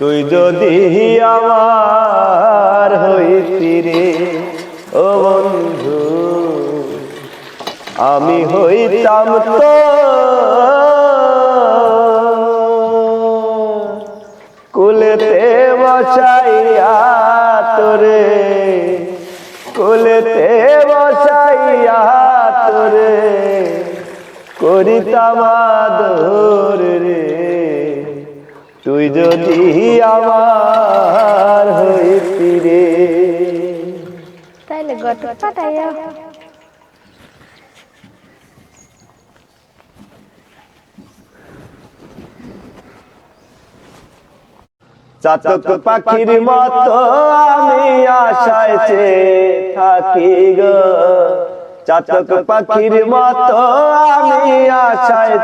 তুই যদি আমার হইতি রে ও বন্ধু আমি হইতাম তো। কুলেতে বসাইয়া তোরে কুলেতে বসাইয়া তোরে করিতাম আদর রে। তুই যদি আমার হইতি রে তাইলে গট পাঠাইয়া চাতক পাখির মতো আমি আশায় থাকি গো। চাতক পাখির মতো আমি আশায়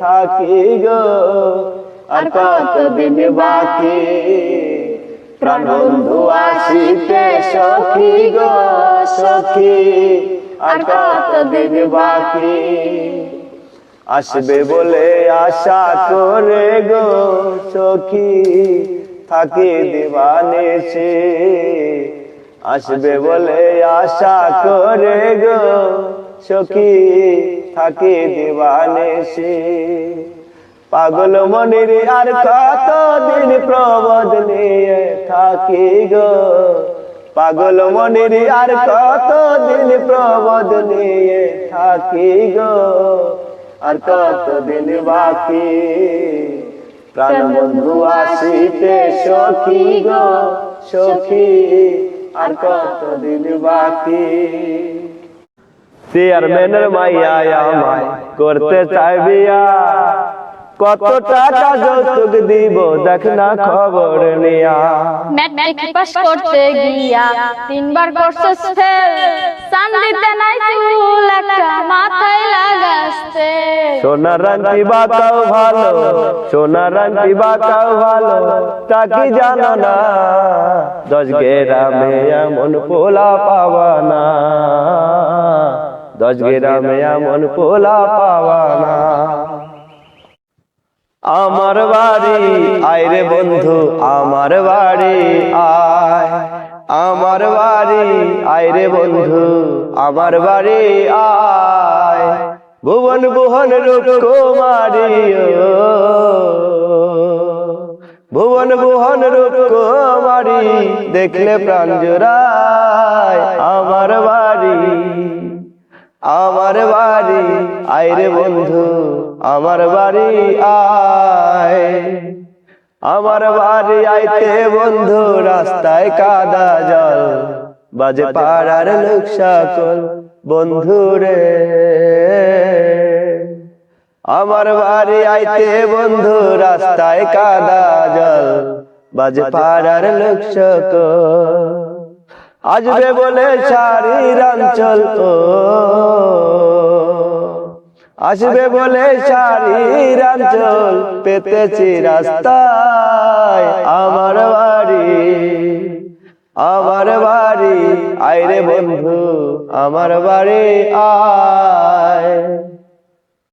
থাকি গো। আর কতদিন বাকি? প্রাণ বন্ধু আসিতে সখী গো, সখী। আর কতদিন বাকি? আসবে বলে আশা করে গো, সখী। থাকে দিবানে সে। আসবে বলে আশা করে গো, সখী। থাকে দিবানে সে। পাগল মনির আর কত দিন প্রবদ নিয়ে থাকি গো? পাগল মনির আর কত দিন প্রবদ নিয়ে থাকি গো? আর কত দিন বাকি? প্রাণ বন্ধু আসিতে সখী গো সখী আর কত দিন বাকি? চেয়ারম্যানের মাইয়া আমায় করতে চাই বিয়া কত টাকা যৌতুক দিব? দেখ না খবর নিয়া। ম্যাট্রিক পাস করতে গিয়া তিনবার কোর্সেস ফেল সান দিতে নাই চুল একটা মাথায় লাগাস্তে সোনা রান্তি বাকাও ভালো সোনা রান্তি বাকাও ভালো তা কি জানো না? দশ গ্রামে এমন পোলা পাওয়া না। দশ গ্রামে এমন পোলা পাওয়া না। আমার বাড়ি, আয় রে বন্ধু, আমার বাড়ি, আয়। আমার বাড়ি, আয় রে বন্ধু, আমার বাড়ি, আয়। ভুবন ভুবন রূপ কুমারী। ভুবন ভুবন রূপ কুমারী, দেখলে প্রাণ জোড়ায় আমার বাড়ি। আমার বাড়ি, আয় রে বন্ধু। আমার বাড়ি আয়। আমার বাড়ি আইতে বন্ধু, রাস্তায় কাদা জল। বাজে পাড়ার লোক সকল বন্ধু রে। আমার বাড়ি আইতে বন্ধু, রাস্তায় কাদা জল। বাজে পাড়ার লোক সকল। আসবে বলে শাড়ির অঞ্চল, ও। আসবে বলে শাড়ির আঞ্চল পেতেছি রাস্তায় আমার বাড়ি। আমার বাড়ি। আয় রে বন্ধু আমার বাড়ি আয়।